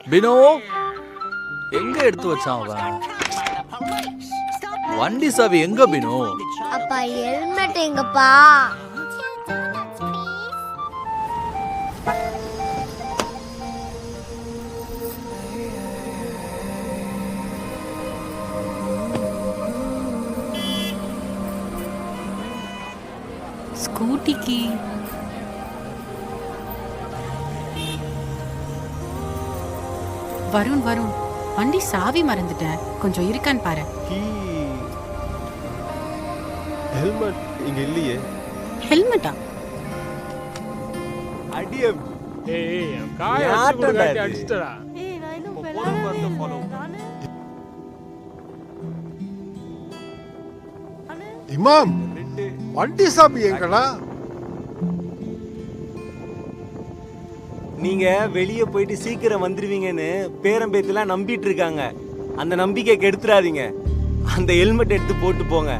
பினோ எங்க எடுத்து வச்சான் அவன்? வண்டி சாவி எங்க பினோ? அப்பா ஹெல்மெட் எங்கப்பா? ஸ்கூட்டிக்கு வருண் வருண். வண்டி சாவி மறந்துட்டேன் கொஞ்சம் இருக்கான்னு பாரு. ஹெல்மெட் இங்க இல்லையே. ஹெல்மெட்டா? அடியம் ஏய் காய? அடிச்சிட்டடா. இமாம்! வண்டி சாப்பி எங்கடா? நீங்க வெளியே போயிட்டு சீக்கிரம் வந்துருவீங்கன்னு பேரம்பேத்திலாம் நம்பிட்டு இருக்காங்க அந்த நம்பிக்கை கெடுத்துறாதீங்க அந்த ஹெல்மெட் எடுத்து போட்டு போங்க.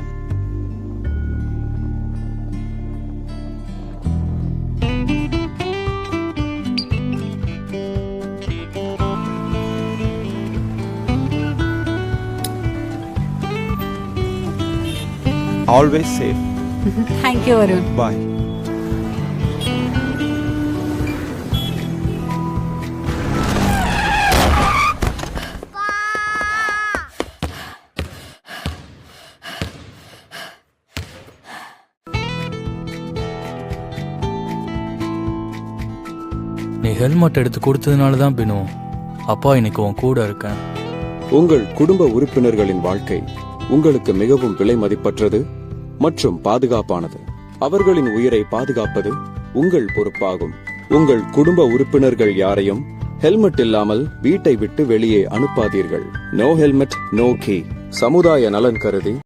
Always safe thank you Varun bye நீ ஹெல்மெட் எடுத்து கொடுத்ததுனால தான் பினோ. அப்பா இன்னைக்கு உன் கூட இருக்கேன். உங்கள் குடும்ப உறுப்பினர்களின் வாழ்க்கை உங்களுக்கு மிகவும் விலை மதிப்பற்றது மற்றும் பாதுகாப்பானது. அவர்களின் உயிரை பாதுகாப்பது உங்கள் பொறுப்பாகும். உங்கள் குடும்ப உறுப்பினர்கள் யாரையும் ஹெல்மெட் இல்லாமல் வீட்டை விட்டு வெளியே அனுப்பாதீர்கள். No helmet no key. சமுதாய நலன் கருதி